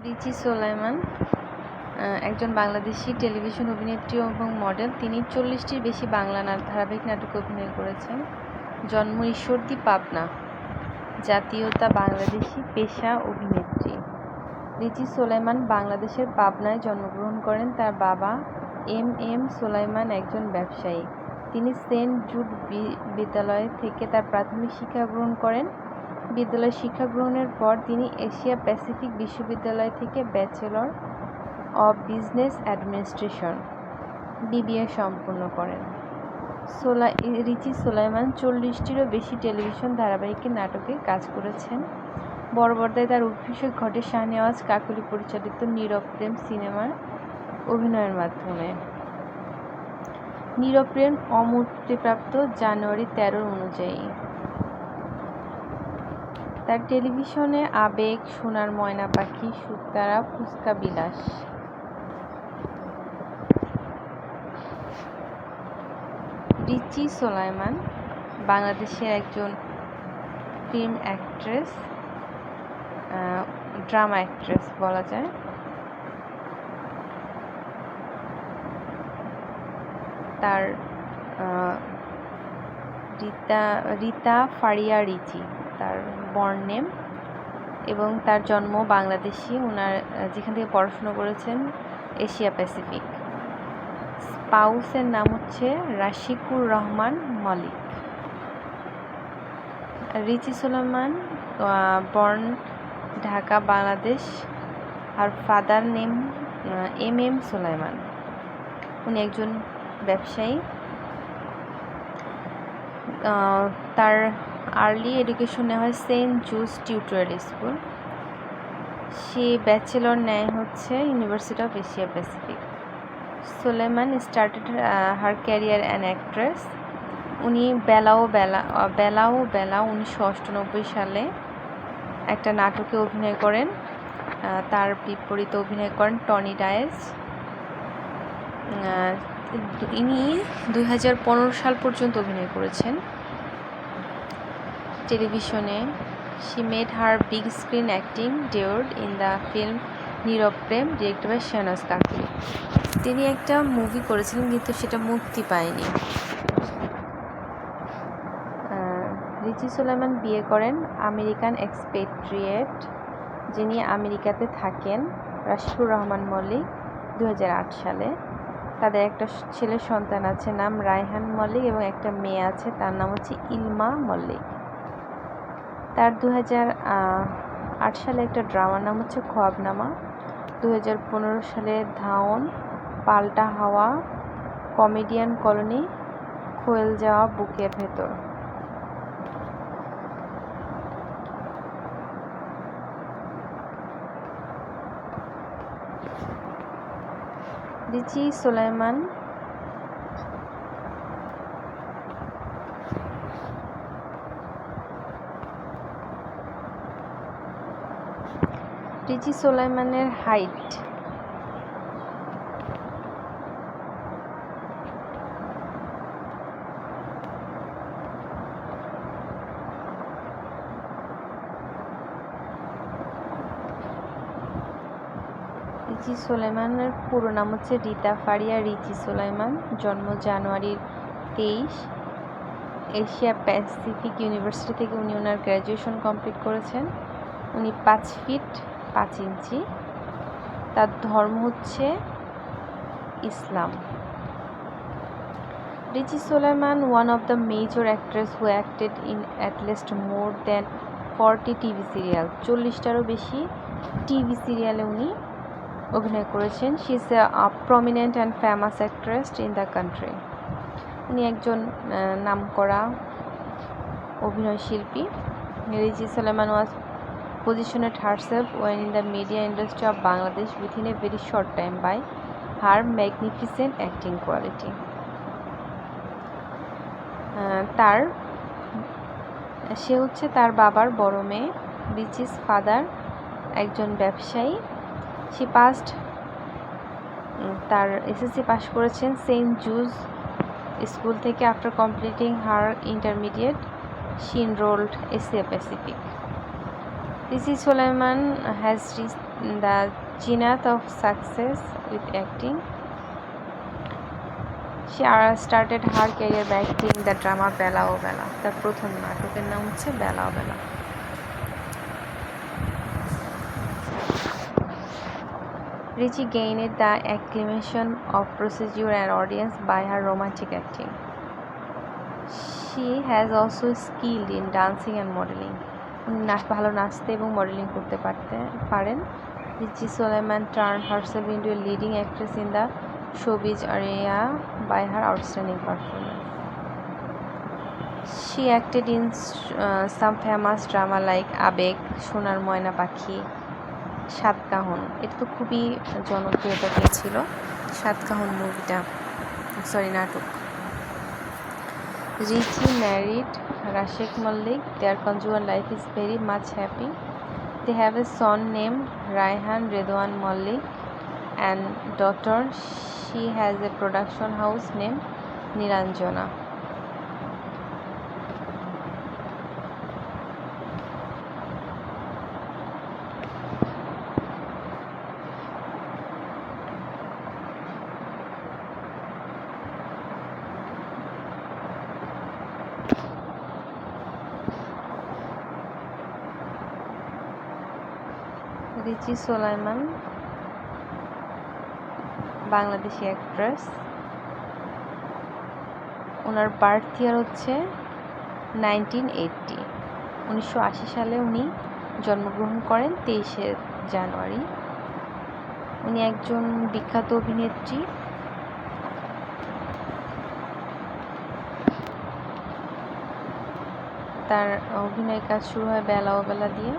রিচি সোলাইমান একজন বাংলাদেশি টেলিভিশন অভিনেত্রী এবং মডেল। তিনি চল্লিশটির বেশি বাংলা ধারাবাহিক নাটকে অভিনয় করেছেন। জন্ম ঈশ্বরদী, পাবনা, জাতীয়তা বাংলাদেশি পেশা অভিনেত্রী। রিচি সোলাইমান বাংলাদেশের পাবনায় জন্মগ্রহণ করেন। তার বাবা এম এম সোলাইমান একজন ব্যবসায়ী। তিনি সেন্ট বি- বিদ্যালয় থেকে তার প্রাথমিক শিক্ষা গ্রহণ করেন। বিদ্যালয়ে শিক্ষা গ্রহণের পর তিনি এশিয়া প্যাসিফিক বিশ্ববিদ্যালয় থেকে bachelor of business administration, BBA সম্পন্ন করেন। সোলা, রিচি সোলাইমান চল্লিশটিরও বেশি টেলিভিশন ধারাবাহিকে নাটকে কাজ করেছেন। বড় তার অভিষেক ঘটে শাহনেওয়াজ কাকুলি পরিচালিত নীরব প্রেম সিনেমার অভিনয়ের মাধ্যমে। নীরব প্রেম অমুক্তিপ্রাপ্ত জানুয়ারি তেরোর অনুযায়ী। তার টেলিভিশনে আবেগ, সোনার ময়না পাখি, সুতারা, ফুচকা বিলাস। রিচি সোলাইমান বাংলাদেশের একজন ফিল্ম অ্যাক্ট্রেস ড্রামা অ্যাক্ট্রেস বলা যায়। তার রীতা রীতা ফারিয়া রিচি। তার বর্ণ নেম এবং তার জন্ম বাংলাদেশি। ওনার যেখান থেকে পড়াশোনা করেছেন, এশিয়া প্যাসিফিক। স্পাউসের নাম হচ্ছে রাশিকুর রহমান মলিক। রিচি সুলেমান বর্ন ঢাকা, বাংলাদেশ। আর father name M M Sulaiman. উনি একজন ব্যবসায়ী। তার আর্লি এডুকেশন নেওয়া হয় সেন্ট জুস টিউটোরিয়াল স্কুল সে ব্যাচেলর নেয় হচ্ছে university of Asia Pacific Soleman started her career an actress উনি বেলাও বেলা বেলাও বেলা উনিশশো অষ্টানব্বই সালে একটা নাটকে অভিনয় করেন। তার বিপরীতে অভিনয় করেন টনি ডায়েস ইনি দুই হাজার পনেরো সাল পর্যন্ত অভিনয় করেছেন। টেলিভিশনে she made her big screen acting debut in the film Nirob Prem directed by Shahnaz Kakoli তিনি একটা মুভি করেছিলেন, কিন্তু সেটা মুক্তি পায়নি। রিচি সুলেমান বিয়ে করেন আমেরিকান এক্সপেট্রিয়েট যিনি আমেরিকাতে থাকেন, রাশিকুর রহমান মল্লিক দু হাজার আট সালে। তাদের একটা ছেলে সন্তান আছে, নাম রায়হান মল্লিক এবং একটা মেয়ে আছে, তার নাম হচ্ছে ইলমা মল্লিক। তার দু আট সালে একটা ড্রামার নাম হচ্ছে খোয়াবনামা। দু হাজার পনেরো সালে ধাওন, পাল্টা হাওয়া কমেডিয়ান কলোনি খোয়েল যাওয়া বুকের ভেতর। রিচি সোলাইমান রিচি সোলাইমানের হাইট। রিচি সোলাইমানের পুরো নাম হচ্ছে রীতা ফারিয়া রিচি সোলাইমান, জন্ম জানুয়ারির তেইশ। এশিয়া প্যাসিফিক ইউনিভার্সিটি থেকে উনি ওনার গ্র্যাজুয়েশন কমপ্লিট করেছেন। উনি পাঁচ ফিট পাঁচ ইঞ্চি। তার ধর্ম হচ্ছে ইসলাম। Richi Solaiman one of the major actress who acted in at least more than forty TV serial চল্লিশটারও বেশি টিভি সিরিয়ালে উনি অভিনয় করেছেন। She is a prominent and famous actress in the country উনি একজন আহ, নামকরা অভিনয় শিল্পী রিচি সালেমান ওয়াজ positioned herself when in the media industry of Bangladesh within a very short time by her magnificent acting quality. তার সে হচ্ছে তার বাবার বড় মেয়ে রিচিস ফাদার একজন ব্যবসায়ী সে পাস্ট তার এসএসসি পাস করেছেন সেন্ট জুজ স্কুল থেকে after completing her intermediate she enrolled Asia Pacific Rishi Solomon has reached the zenith of success with acting she started her career by acting the drama Bela ও বেলা তার প্রথম নাটকের নাম হচ্ছে বেলা ও Bela Richie gained the acclamation of procedure and audience by her romantic acting. She has also skilled in dancing and modeling. নাচ ভালো নাচতে এবং modeling করতে পারতে পারেন। Richi Soleman turn herself into leading actress in the showbiz by her outstanding performance. She acted in uh, some famous drama like আবেগ সোনার ময়না পাখি সাতকাহন এটা তো খুবই জনপ্রিয়তা পেয়েছিল। সাতকাহন মুভিটা সরি নাটক। Richi married, Rashek Mollik their conjugal life is very much happy. They have a son name Raihan Redwan Mollik and daughter, she has a production house name Nilanjana Richi Solaiman, Bangladeshi actress owner birth year হচ্ছে nineteen eighty উনিশশো আশি সালে উনি জন্মগ্রহণ করেন তেইশে জানুয়ারি। উনি একজন বিখ্যাত অভিনেত্রী। তার অভিনয় কাজ শুরু হয় বেলা ও বেলা দিয়ে।